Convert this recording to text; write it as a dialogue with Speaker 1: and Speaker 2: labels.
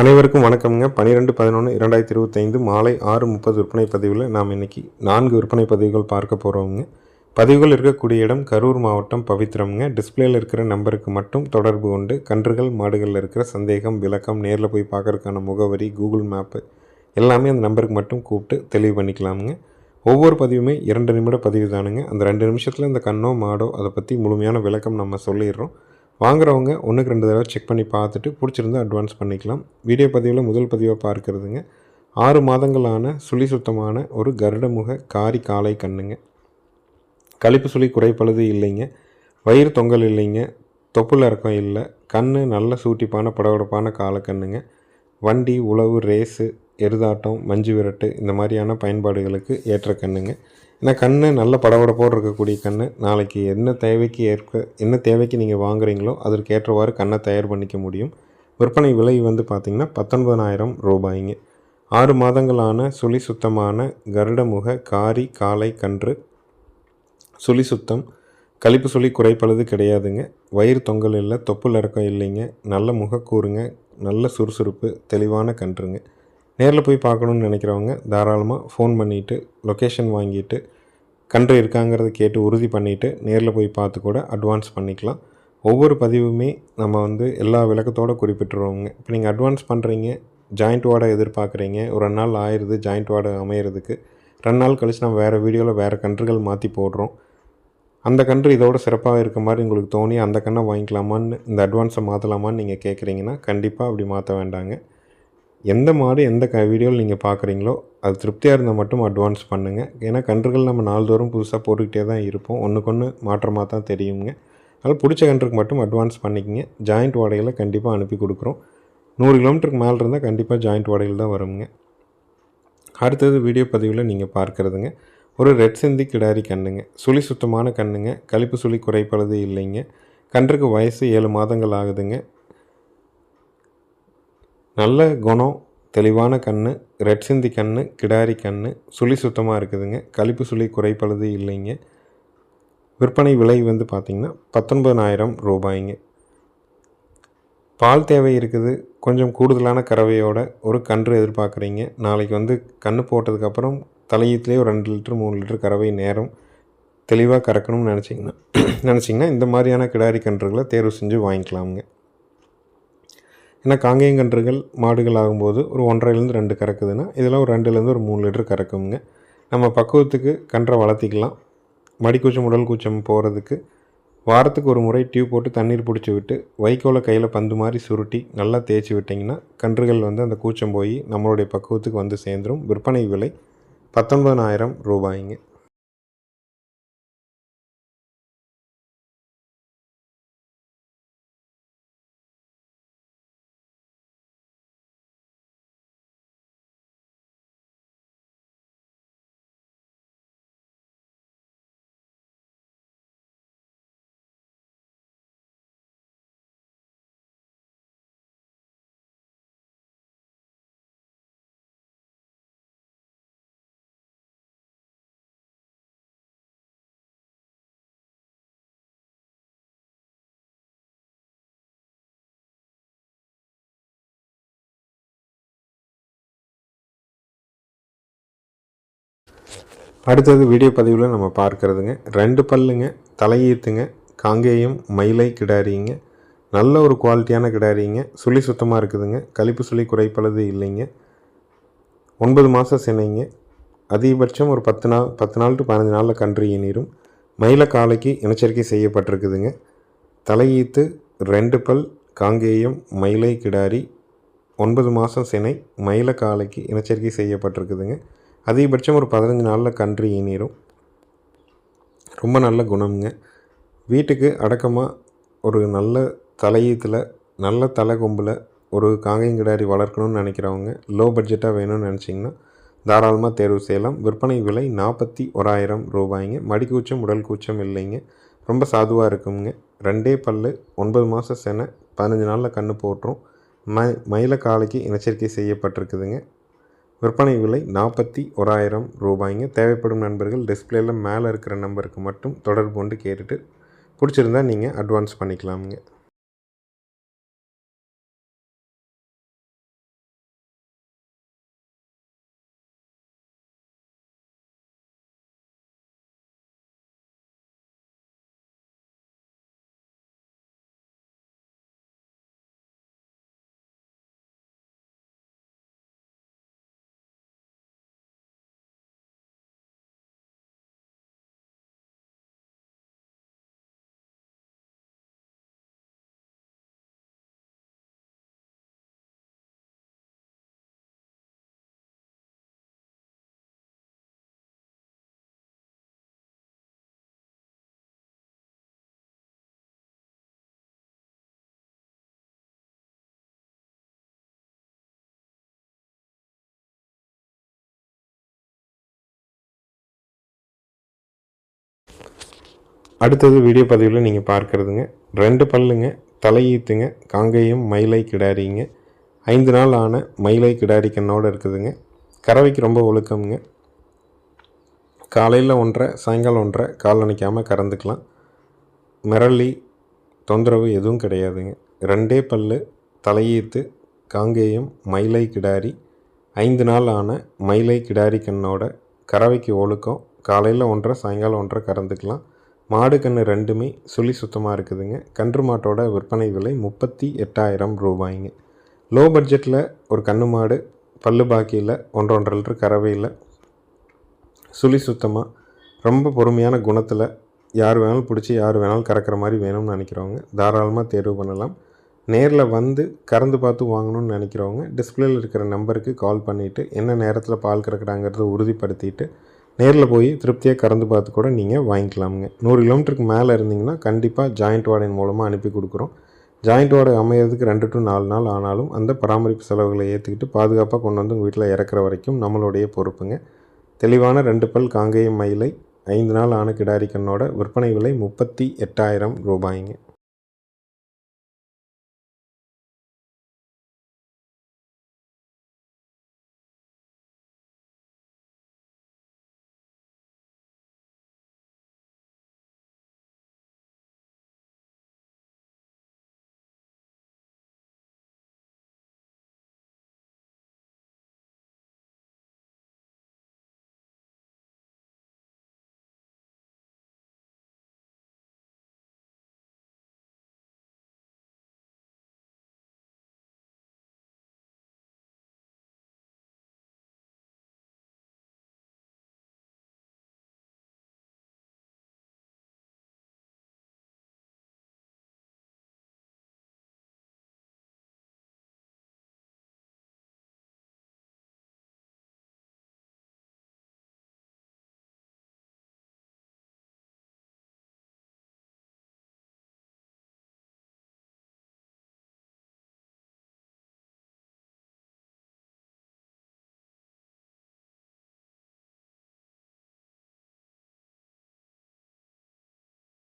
Speaker 1: அனைவருக்கும் வணக்கம்ங்க. பன்னிரெண்டு பதினொன்று இரண்டாயிரத்தி இருபத்தைந்து மாலை ஆறு முப்பது விற்பனை பதிவில் நாம் இன்னைக்கு நான்கு விற்பனை பதிவுகள் பார்க்க போகிறோங்க பதிவுகள் இருக்கக்கூடிய இடம் கரூர் மாவட்டம் பவித்ரம்ங்க. டிஸ்பிளேயில் இருக்கிற நம்பருக்கு மட்டும் தொடர்பு கொண்டு கன்றுகள் மாடுகளில் இருக்கிற சந்தேகம் விளக்கம் நேரில் போய் பார்க்கறதுக்கான முகவரி கூகுள் மேப்பு எல்லாமே அந்த நம்பருக்கு மட்டும் கூப்பிட்டு தெளிவு பண்ணிக்கலாமுங்க. ஒவ்வொரு பதிவுமே இரண்டு நிமிட பதிவு தானுங்க. அந்த ரெண்டு நிமிஷத்தில் இந்த கண்ணோ மாடோ அதை பற்றி முழுமையான விளக்கம் நம்ம சொல்லிடுறோம். வாங்குறவங்க ஒன்றுக்கு ரெண்டு தடவை செக் பண்ணி பார்த்துட்டு பிடிச்சிருந்தா அட்வான்ஸ் பண்ணிக்கலாம். வீடியோ பதிவில் முதல் பதிவாக பார்க்கறதுங்க. ஆறு மாதங்களான சுழி சுத்தமான ஒரு கருடமுக காரி காலை கண்ணுங்க. கழிப்பு சுழி குறைப்பழுது இல்லைங்க. வயிறு தொங்கல் இல்லைங்க. தொப்புள் இறக்கம் இல்லை. கண் நல்ல சூட்டிப்பான படபடப்பான காலக்கண்ணுங்க வண்டி உழவு ரேஸு எருதாட்டம் மஞ்சு விரட்டு இந்த மாதிரியான பயன்பாடுகளுக்கு ஏற்ற கண்ணுங்க. ஏன்னா கண் நல்ல படபடப்போடு இருக்கக்கூடிய கண் நாளைக்கு என்ன தேவைக்கு ஏற்க என்ன தேவைக்கு நீங்கள் வாங்குறீங்களோ அதற்கு ஏற்றவாறு கண்ணை தயார் பண்ணிக்க முடியும். விற்பனை விலை வந்து பார்த்திங்கன்னா பத்தொன்பதாயிரம் ரூபாய்ங்க. ஆறு மாதங்களான சுழி சுத்தமான கருடமுக காரி காலை கன்று சுழி சுத்தம். கழிப்பு சுழி குறைப்பளது கிடையாதுங்க. வயிறு தொங்கல் இல்லை தொப்புள் இறக்கம் இல்லைங்க. நல்ல முகக்கூறுங்க நல்ல சுறுசுறுப்பு தெளிவான கன்றுங்க. நேரில் போய் பார்க்கணுன்னு நினைக்கிறவங்க தாராளமாக ஃபோன் பண்ணிவிட்டு லொக்கேஷன் வாங்கிட்டு கன்று இருக்காங்கிறத கேட்டு உறுதி பண்ணிவிட்டு நேரில் போய் பார்த்து கூட அட்வான்ஸ் பண்ணிக்கலாம். ஒவ்வொரு பதிவுமே நம்ம வந்து எல்லா விளக்கத்தோடு குறிப்பிட்டுருவோங்க. இப்போ நீங்கள் அட்வான்ஸ் பண்ணுறீங்க ஜாயிண்ட் வார்டை எதிர்பார்க்குறீங்க ஒரு ரெண்டு நாள் ஆயிடுது ஜாயிண்ட் வார்டு அமையிறதுக்கு. ரெண்டு நாள் கழிச்சு நம்ம வேறு வீடியோவில் வேறு கன்றுகள் மாற்றி போடுறோம். அந்த கன்று இதோட சிறப்பாக இருக்க மாதிரி உங்களுக்கு தோணி அந்த கண்ணை வாங்கிக்கலாமான்னு இந்த அட்வான்ஸை மாற்றலாமான்னு நீங்கள் கேட்குறீங்கன்னா கண்டிப்பாக அப்படி மாற்ற வேண்டாங்க. எந்த மாடு எந்த க வீடியோவில் நீங்கள் பார்க்குறீங்களோ அது திருப்தியாக இருந்தால் மட்டும் அட்வான்ஸ் பண்ணுங்கள் ஏன்னா கன்றுகள் நம்ம நாள்தோறும் புதுசாக போட்டுக்கிட்டே தான் இருப்போம். ஒன்றுக்கு ஒன்று மாற்றமாக தான் தெரியுங்க. அதனால் பிடிச்ச கன்றுக்கு மட்டும் அட்வான்ஸ் பண்ணிக்கங்க. ஜாயிண்ட் வாடகையில் கண்டிப்பாக அனுப்பி கொடுக்குறோம். நூறு கிலோமீட்டருக்கு மேலே இருந்தால் கண்டிப்பாக ஜாயிண்ட் வாடகையில் தான் வருங்க. அடுத்தது வீடியோ பதிவில் நீங்கள் பார்க்குறதுங்க. ஒரு ரெட் சிந்தி கிடாரி கண்ணுங்க. சுழி சுத்தமான கண்ணுங்க. கழிப்பு சுழி குறைப்பதே இல்லைங்க. கன்றுக்கு வயசு ஏழு மாதங்கள் ஆகுதுங்க. நல்ல குணம் தெளிவான கண் ரெட் சிந்தி கண் கிடாரி கண் சுழி சுத்தமாக இருக்குதுங்க. கழிப்பு சுழி குறைப்பழுது இல்லைங்க. விற்பனை விலை வந்து பார்த்திங்கன்னா பத்தொன்பதாயிரம் ரூபாய்ங்க. பால் தேவை இருக்குது. கொஞ்சம் கூடுதலான கறவையோட ஒரு கன்று எதிர்பார்க்குறீங்க. நாளைக்கு வந்து கன்று போட்டதுக்கப்புறம் தலையீத்துலேயே ஒரு ரெண்டு லிட்டர் மூணு லிட்டர் கறவை நேரம் தெளிவாக கறக்கணும்னு நினச்சிங்கன்னா நினச்சிங்கன்னா இந்த மாதிரியான கிடாரி கன்றுகளை தேர்வு செஞ்சு வாங்கிக்கலாமுங்க. ஏன்னா காங்கேயங்கன்றுகள் மாடுகள் ஆகும்போது ஒரு ஒன்றரைலேருந்து ரெண்டு கறக்குதுன்னா இதெல்லாம் ஒரு ரெண்டுலேருந்து ஒரு மூணு லிட்டர் கறக்குங்க. நம்ம பக்குவத்துக்கு கன்றை வளர்த்திக்கலாம். மடிக்கூச்சம் உடல் கூச்சம் போகிறதுக்கு வாரத்துக்கு ஒரு முறை டியூப் போட்டு தண்ணீர் பிடிச்சி விட்டு வைக்கோலை கையில் பந்து மாதிரி சுருட்டி நல்லா தேய்ச்சி விட்டிங்கன்னா கன்றுகள் வந்து அந்த கூச்சம் போய் நம்மளுடைய பக்குவத்துக்கு வந்து சேர்ந்துடும் விற்பனை விலை பத்தொன்பதாயிரம் ரூபாய்ங்க. அடுத்தது வீடியோ பதிவில் நம்ம பார்க்குறதுங்க. ரெண்டு பல்லுங்க தலையீத்துங்க காங்கேயம் மயிலை கிடாரிங்க. நல்ல ஒரு குவாலிட்டியான கிடாரிங்க. சுழி சுத்தமாக இருக்குதுங்க. கழிப்பு சுழி குறைப்பளது இல்லைங்க. ஒன்பது மாதம் சினைங்க. அதிகபட்சம் ஒரு பத்து நாள் பத்து நாள் டு பதினஞ்சு நாளில் கன்று ஈனிரும் மயில காலைக்கு இனச்சரிக்கை செய்யப்பட்டிருக்குதுங்க. தலையீத்து ரெண்டு பல் காங்கேயம் மயிலை கிடாரி. ஒன்பது மாதம் சினை மயில காலைக்கு இனச்சரிக்கை செய்யப்பட்டிருக்குதுங்க. அதிகபட்சம் ஒரு பதினஞ்சு நாளில் கன்று ஈனிரும். ரொம்ப நல்ல குணம்ங்க. வீட்டுக்கு அடக்கமாக ஒரு நல்ல தலையீத்தில் நல்ல தலை கொம்பில் ஒரு காங்கையங்கிடாரி வளர்க்கணும்னு நினைக்கிறவங்க லோ பட்ஜெட்டாக வேணும்னு நினச்சிங்கன்னா தாராளமாக தேர்வு செய்யலாம். விற்பனை விலை நாற்பத்தி ஓராயிரம் ரூபாய்ங்க. மடிக்கூச்சம் உடல் கூச்சம் இல்லைங்க. ரொம்ப சாதுவாக இருக்குங்க. ரெண்டே பல் ஒன்பது மாதம் செனை பதினஞ்சு நாளில் கன்று போட்டுரும். ம மயில காலைக்கு இனச்சரிக்கை செய்யப்பட்டிருக்குதுங்க. விற்பனை விலை நாற்பத்தி ஓராயிரம் ரூபாய்ங்க. தேவைப்படும் நண்பர்கள் டிஸ்பிளேயில் மேலே இருக்கிற நம்பருக்கு மட்டும் தொடர்பு கொண்டு கேட்டுட்டு பிடிச்சிருந்தா நீங்கள் அட்வான்ஸ் பண்ணிக்கலாமுங்க. அடுத்தது வீடியோ பதிவில் நீங்கள் பார்க்குறதுங்க. ரெண்டு பல்லுங்க தலையீத்துங்க காங்கேயம் மயிலை கிடாரிங்க. ஐந்து நாள் ஆன மயிலை கிடாரி கண்ணோடு இருக்குதுங்க. கறவைக்கு ரொம்ப ஒழுக்கம்ங்க. காலையில் ஒன்றரை சாயங்காலம் ஒன்றரை கால் நினைக்காமல் கறந்துக்கலாம். மிரளி தொந்தரவு எதுவும் கிடையாதுங்க. ரெண்டே பல்லு தலையீத்து காங்கேயம் மயிலை கிடாரி. ஐந்து நாள் ஆன மயிலை கிடாரி கண்ணோட கறவைக்கு ஒழுக்கம். காலையில் ஒன்றரை சாயங்காலம் ஒன்றரை கறந்துக்கலாம். மாடு கன்று ரெண்டுமே சுழி சுத்தமாக இருக்குதுங்க. கன்று மாட்டோட விற்பனை விலை முப்பத்தி எட்டாயிரம் ரூபாய்ங்க. லோ பட்ஜெட்டில் ஒரு கன்று மாடு பல்லு பாக்கியில் ஒன்றரை ஒன்றரை லிட்டர் கறவையில் சுழி சுத்தமாக ரொம்ப பொறுமையான குணத்தில் யார் வேணாலும் பிடிச்சி யார் வேணாலும் கறக்கிற மாதிரி வேணும்னு நினைக்கிறவங்க தாராளமாக தேர்வு பண்ணலாம். நேரில் வந்து கறந்து பார்த்து வாங்கணும்னு நினைக்கிறவங்க டிஸ்பிளேயில் இருக்கிற நம்பருக்கு கால் பண்ணிவிட்டு என்ன நேரத்தில் பால் கறக்கிறாங்கிறத உறுதிப்படுத்திட்டு நேரில் போய் திருப்தியாக கறந்து பார்த்து கூட நீங்கள் வாங்கிக்கலாமுங்க. நூறு கிலோமீட்டருக்கு மேலே இருந்தீங்கன்னா கண்டிப்பாக ஜாயிண்ட் வாடகை மூலமாக அனுப்பி கொடுக்குறோம். ஜாயிண்ட் வாடகை அமையிறதுக்கு ரெண்டு டு நாலு நாள் ஆனாலும் அந்த பராமரிப்பு செலவுகளை ஏற்றுக்கிட்டு பாதுகாப்பாக கொண்டு வந்து உங்கள் வீட்டில் இறக்குற வரைக்கும் நம்மளுடைய பொறுப்புங்க. தெளிவான ரெண்டு பல் காங்கேயம் மயிலை ஐந்து நாள் ஆன கிடாரி கண்ணோட விற்பனை விலை முப்பத்தி எட்டாயிரம் ரூபாய்ங்க.